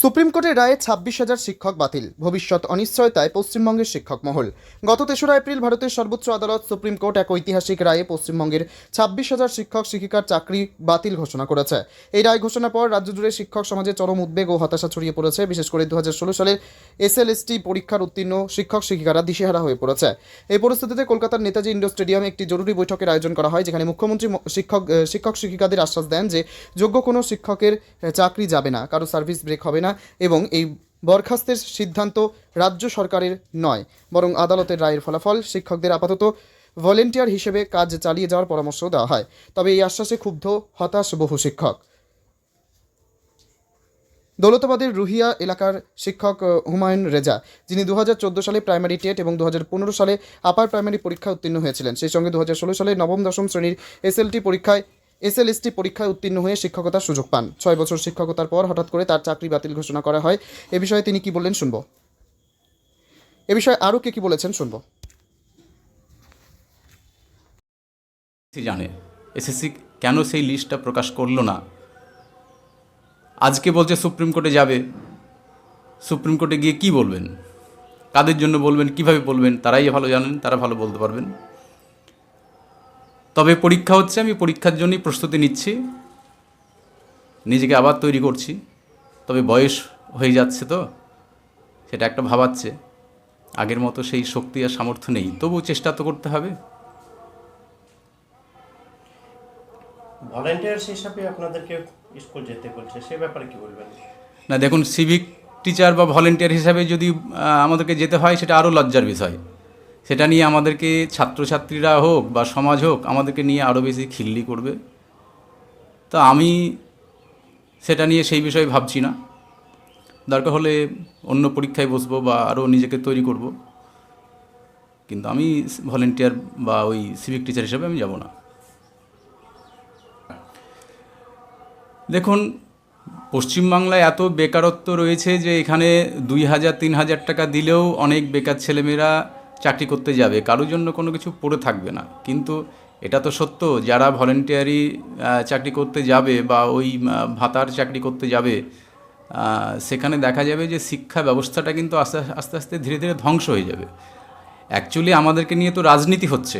Supreme কোর্টের রায়ে ছাব্বিশ হাজার শিক্ষক বাতিল। ভবিষ্যৎ অনিশ্চয়তায় পশ্চিমবঙ্গের শিক্ষক মহল। গত তেসরা এপ্রিল ভারতের সর্বোচ্চ আদালত সুপ্রিম কোর্ট এক ঐতিহাসিক রায়ে পশ্চিমবঙ্গের ছাব্বিশ হাজার শিক্ষক, শিক্ষিকার চাকরি বাতিল ঘোষণা করেছে। এই রায় ঘোষণার পর রাজ্য জুড়ে শিক্ষক সমাজে চরম উদ্বেগ ও হতাশা ছড়িয়ে পড়েছে। বিশেষ করে দু হাজার ষোলো সালের এসএলএসটি পরীক্ষার উত্তীর্ণ শিক্ষক, শিক্ষিকারা দিশেহারা হয়ে পড়েছে। এই পরিস্থিতিতে কলকাতার নেতাজি ইন্ডোর স্টেডিয়ামে একটি জরুরি বৈঠকের আয়োজন করা হয়, যেখানে মুখ্যমন্ত্রী শিক্ষক শিক্ষক, শিক্ষিকাদের আশ্বাস দেন যে যোগ্য কোনো শিক্ষকের চাকরি যাবে না, কারও সার্ভিস ব্রেক হবে না এবং এই বরখাস্তের সিদ্ধান্ত রাজ্য সরকারের নয়, বরং আদালতের রায়ের ফলাফল শিক্ষকদের আপাতত ভলেন্টিয়ার হিসেবে কাজ চালিয়ে যাওয়ার পরামর্শ দেওয়া হয়। তবে এই আশ্বাসে ক্ষুব্ধ, হতাশ বহু শিক্ষক। দৌলতাবাদের রুহিয়া এলাকার শিক্ষক হুমায়ুন রেজা, যিনি দু হাজার চোদ্দ সালে প্রাইমারি টেট এবং দু হাজার পনেরো সালে আপার প্রাইমারি পরীক্ষা উত্তীর্ণ হয়েছিলেন। সেই সঙ্গে দু হাজার ষোলো সালে নবম, দশম শ্রেণির এসএলটি পরীক্ষায় এসএলএসটি পরীক্ষায় উত্তীর্ণ হয়ে শিক্ষকতার সুযোগ পান। ছয় বছর শিক্ষকতার পর হঠাৎ করে তার চাকরি বাতিল ঘোষণা করা হয়। এ বিষয়ে তিনি কি বললেন শুনব। এ বিষয়ে আরও কে কি বলেছেন শুনব। জানে। এসএসসি কেন সেই লিস্টটা প্রকাশ করল না? আজকে বলছে সুপ্রিম কোর্টে যাবে। সুপ্রিম কোর্টে গিয়ে কি বলবেন? কাদের জন্য বলবেন? কীভাবে বলবেন? তারাই ভালো জানেন, তারা ভালো বলতে পারবেন। তবে পরীক্ষা হচ্ছে আমি পরীক্ষার জন্যই প্রস্তুতি নিচ্ছি। নিজেকে আবার তৈরি করছি। তবে বয়স হয়ে যাচ্ছে তো সেটা একটা ভাবাচ্ছে। আগের মতো সেই শক্তি আর সামর্থ্য নেই। তবু চেষ্টা তো করতে হবে। ভলেন্টিয়ার্স হিসাবে আপনাদেরকে স্কুল যেতে বলছে সে ব্যাপারে কি বলবেন? না দেখুন সিভিক টিচার বা ভলেন্টিয়ার হিসাবে যদি আমাদেরকে যেতে হয় সেটা আরও লজ্জার বিষয়। সেটা নিয়ে আমাদেরকে ছাত্রছাত্রীরা হোক বা সমাজ হোক আমাদেরকে নিয়ে আরও বেশি খিল্লি করবে। তো আমি সেটা নিয়ে সেই বিষয়ে ভাবছি না। দরকার হলে অন্য পরীক্ষায় বসবো বা আরও নিজেকে তৈরি করব। কিন্তু আমি ভলেন্টিয়ার বা ওই সিভিক টিচার হিসাবে আমি যাব না। দেখুন, পশ্চিমবাংলায় এত বেকারত্ব রয়েছে যে এখানে দুই হাজার, তিন হাজার টাকা দিলেও অনেক বেকার ছেলেমেয়েরা চাকরি করতে যাবে, কারোর জন্য কোনো কিছু পড়ে থাকবে না। কিন্তু এটা তো সত্য, যারা ভলেন্টিয়ারি চাকরি করতে যাবে বা ওই ভাতার চাকরি করতে যাবে সেখানে দেখা যাবে যে শিক্ষা ব্যবস্থাটা কিন্তু আস্তে আস্তে আস্তে ধীরে ধীরে ধ্বংস হয়ে যাবে। অ্যাকচুয়ালি আমাদেরকে নিয়ে তো রাজনীতি হচ্ছে।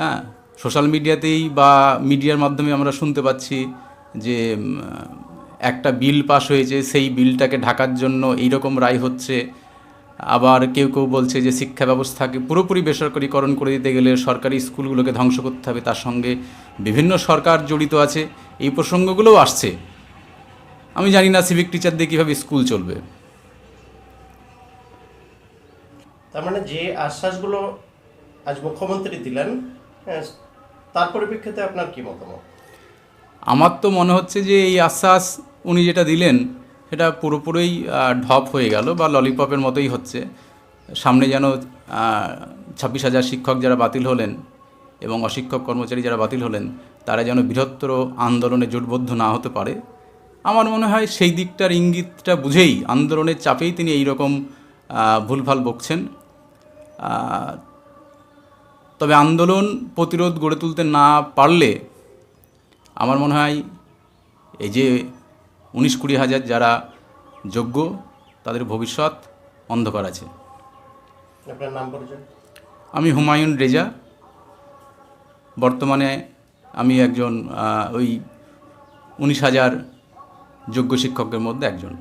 হ্যাঁ সোশ্যাল মিডিয়াতেই বা মিডিয়ার মাধ্যমে আমরা শুনতে পাচ্ছি যে একটা বিল পাস হয়েছে, সেই বিলটাকে ঢাকার জন্য এইরকম রায় হচ্ছে। আবার কেউ কেউ বলছে যে শিক্ষা ব্যবস্থাকে পুরোপুরি বেসরকারিকরণ করে দিতে গেলে সরকারি স্কুলগুলোকে ধ্বংস করতে হবে তার সঙ্গে বিভিন্ন সরকার জড়িত আছে। এই প্রসঙ্গগুলোও আসছে। আমি জানি না সিভিক টিচার দিয়ে কীভাবে স্কুল চলবে। তার মানে যে আশ্বাসগুলো আজ মুখ্যমন্ত্রী দিলেন তার পরিপ্রেক্ষিতে আপনার কি মতামত? আমার তো মনে হচ্ছে যে এই আশ্বাস উনি যেটা দিলেন সেটা পুরোপুরি ঢপ হয়ে গেল বা ললিপপের মতোই হচ্ছে। সামনে যেন ছাব্বিশ হাজার শিক্ষক যারা বাতিল হলেন এবং অশিক্ষক কর্মচারী যারা বাতিল হলেন, তারা যেন বৃহত্তর আন্দোলনে জোটবদ্ধ না হতে পারে। আমার মনে হয় সেই দিকটার ইঙ্গিতটা বুঝেই, আন্দোলনের চাপেই তিনি এই রকম ভুলভাল বকছেন। তবে আন্দোলন প্রতিরোধ গড়ে তুলতে না পারলে, আমার মনে হয় এই যে উনিশ কুড়ি হাজার যারা যোগ্য তাদের ভবিষ্যৎ অন্ধকার আছে। আপনার নাম আমি হুমায়ুন রেজা। বর্তমানে আমি একজন ওই উনিশ হাজার যোগ্য শিক্ষকের মধ্যে একজন।